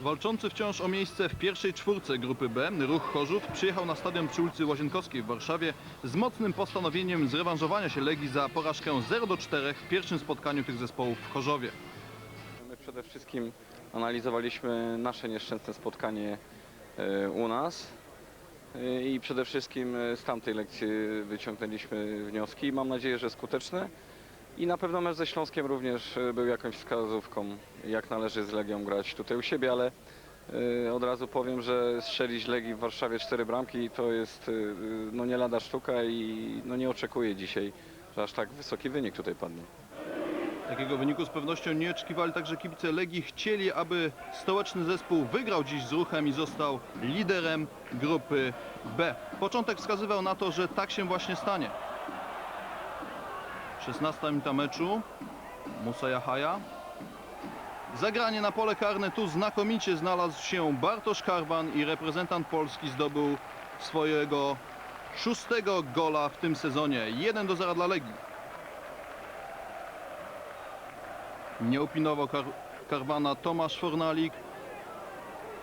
Walczący wciąż o miejsce w pierwszej czwórce grupy B, Ruch Chorzów przyjechał na stadion przy ulicy Łazienkowskiej w Warszawie z mocnym postanowieniem zrewanżowania się Legii za porażkę 0 do 4 w pierwszym spotkaniu tych zespołów w Chorzowie. My przede wszystkim analizowaliśmy nasze nieszczęsne spotkanie e, u nas E, i przede wszystkim e, z tamtej lekcji wyciągnęliśmy wnioski. Mam nadzieję, że skuteczne i na pewno mecz ze Śląskiem również e, był jakąś wskazówką, jak należy z Legią grać tutaj u siebie, ale e, od razu powiem, że strzelić Legii w Warszawie cztery bramki to jest e, no nie lada sztuka i no nie oczekuję dzisiaj, że aż tak wysoki wynik tutaj padnie. Takiego wyniku z pewnością nie oczekiwali także kibice Legii. Chcieli, aby stołeczny zespół wygrał dziś z ruchem i został liderem grupy B. Początek wskazywał na to, że tak się właśnie stanie. 16 minuta meczu. Musa Jahaja. Zagranie na pole karne. Tu znakomicie znalazł się Bartosz Karban i reprezentant Polski zdobył swojego szóstego gola w tym sezonie. 1 do 0 dla Legii. Nie upinował Kar Karwana Tomasz Fornalik,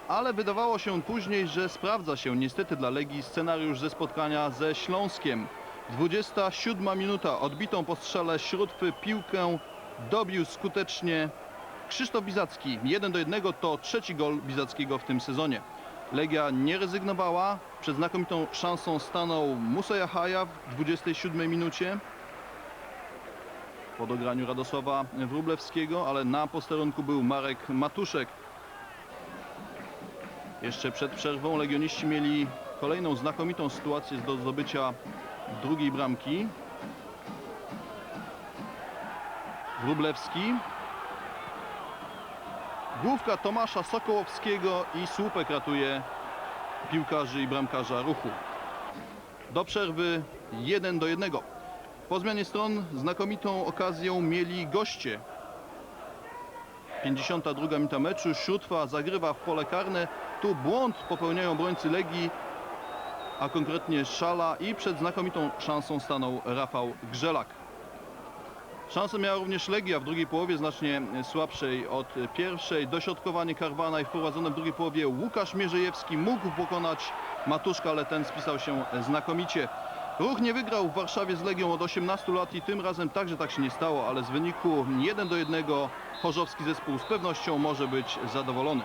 ale wydawało się później, że sprawdza się niestety dla Legii scenariusz ze spotkania ze Śląskiem. 27 minuta, odbitą po strzale Śródwy piłkę dobił skutecznie Krzysztof Bizacki. 1 do 1 to trzeci gol Bizackiego w tym sezonie. Legia nie rezygnowała, przed znakomitą szansą stanął Musa Jahaja w 27 minucie po dograniu Radosława Wróblewskiego, ale na posterunku był Marek Matuszek. Jeszcze przed przerwą legioniści mieli kolejną znakomitą sytuację do zdobycia drugiej bramki. Wróblewski. Główka Tomasza Sokołowskiego i słupek ratuje piłkarzy i bramkarza ruchu. Do przerwy 1 do 1. Po zmianie stron znakomitą okazję mieli goście. 52 minuta meczu, Siódwa zagrywa w pole karne. Tu błąd popełniają obrońcy Legii, a konkretnie Szala i przed znakomitą szansą stanął Rafał Grzelak. Szansę miała również Legia w drugiej połowie, znacznie słabszej od pierwszej. Dośrodkowanie Karwana i wprowadzone w drugiej połowie Łukasz Mierzejewski mógł pokonać Matuszka, ale ten spisał się znakomicie. Ruch nie wygrał w Warszawie z Legią od 18 lat i tym razem także tak się nie stało, ale z wyniku 1 do 1 chorzowski zespół z pewnością może być zadowolony.